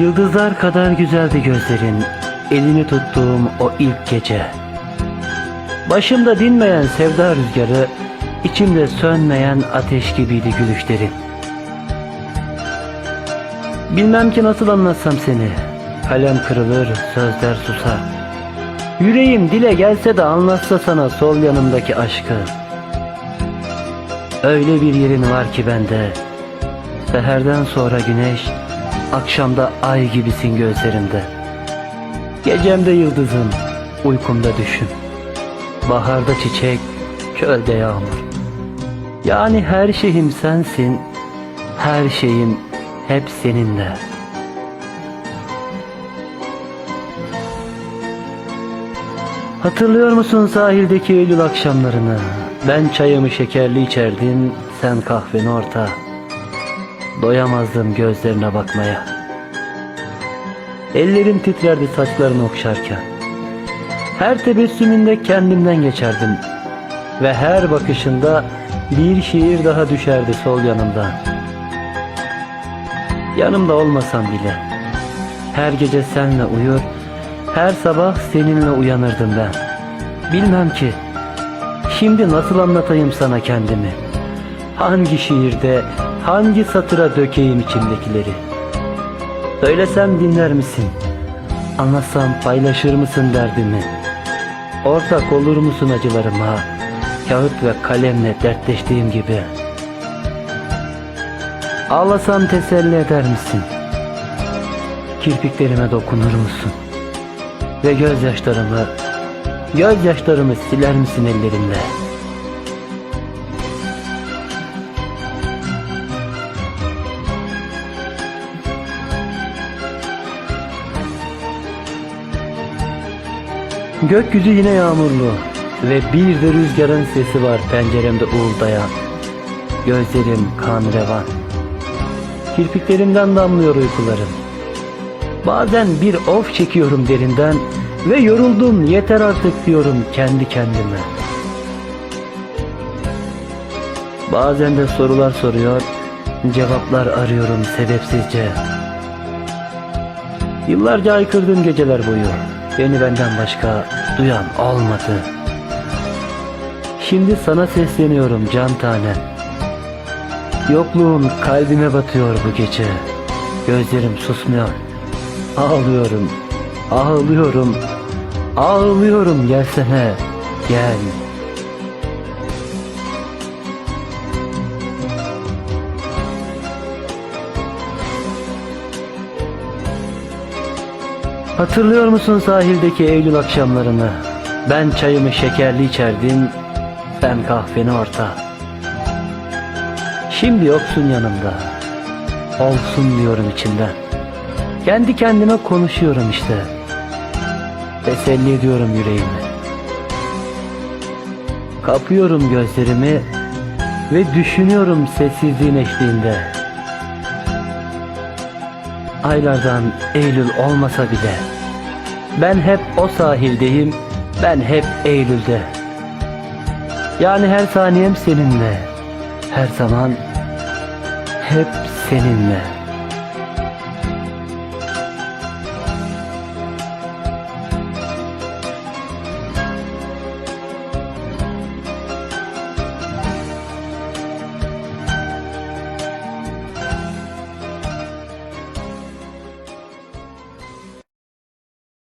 Yıldızlar kadar güzeldi gözlerin, elini tuttuğum o ilk gece. Başımda dinmeyen sevda rüzgarı, içimde sönmeyen ateş gibiydi gülüşlerin. Bilmem ki nasıl anlatsam seni, kalem kırılır, sözler susar. Yüreğim dile gelse de anlatsa sana sol yanımdaki aşkı. Öyle bir yerin var ki bende, seherden sonra güneş, akşamda ay gibisin gözlerimde. Gecemde yıldızım, uykumda düşün. Baharda çiçek, çölde yağmur. Yani her şeyim sensin, her şeyim hep seninle. Hatırlıyor musun sahildeki Eylül akşamlarını? Ben çayımı şekerli içerdim, sen kahveni orta. Doyamazdım gözlerine bakmaya. Ellerim titrerdi saçlarını okşarken. Her tebessümünde kendimden geçerdim. Ve her bakışında bir şiir daha düşerdi sol yanımdan. Yanımda olmasam bile. Her gece senle uyur, her sabah seninle uyanırdım ben. Bilmem ki, şimdi nasıl anlatayım sana kendimi. Hangi şiirde, hangi satıra dökeyim içimdekileri. Söylesem dinler misin? Anlatsam paylaşır mısın derdimi? Ortak olur musun acılarıma? Kağıt ve kalemle dertleştiğim gibi. Ağlasam teselli eder misin? Kirpiklerime dokunur musun? Ve gözyaşlarımı, gözyaşlarımı siler misin ellerinle? Gökyüzü yine yağmurlu ve bir de rüzgarın sesi var penceremde uğuldayan. Gözlerim kan revan. Kirpiklerimden damlıyor uykularım. Bazen bir of çekiyorum derinden ve yoruldum yeter artık diyorum kendi kendime. Bazen de sorular soruyor, cevaplar arıyorum sebepsizce. Yıllarca aykırdım geceler boyu. Beni benden başka duyan olmadı. Şimdi sana sesleniyorum can tanem. Yokluğun kalbime batıyor bu gece. Gözlerim susmuyor. Ağlıyorum, ağlıyorum, ağlıyorum gelsene, gel. Hatırlıyor musun sahildeki Eylül akşamlarını? Ben çayımı şekerli içerdim, sen kahveni orta. Şimdi yoksun yanımda. Olsun diyorum içimden. Kendi kendime konuşuyorum işte. Teselli ediyorum yüreğimi. Kapıyorum gözlerimi ve düşünüyorum sessizliğin eşliğinde. Aylardan Eylül olmasa bile ben hep o sahildeyim, ben hep Eylül'de. Yani her saniyem seninle, her zaman hep seninle.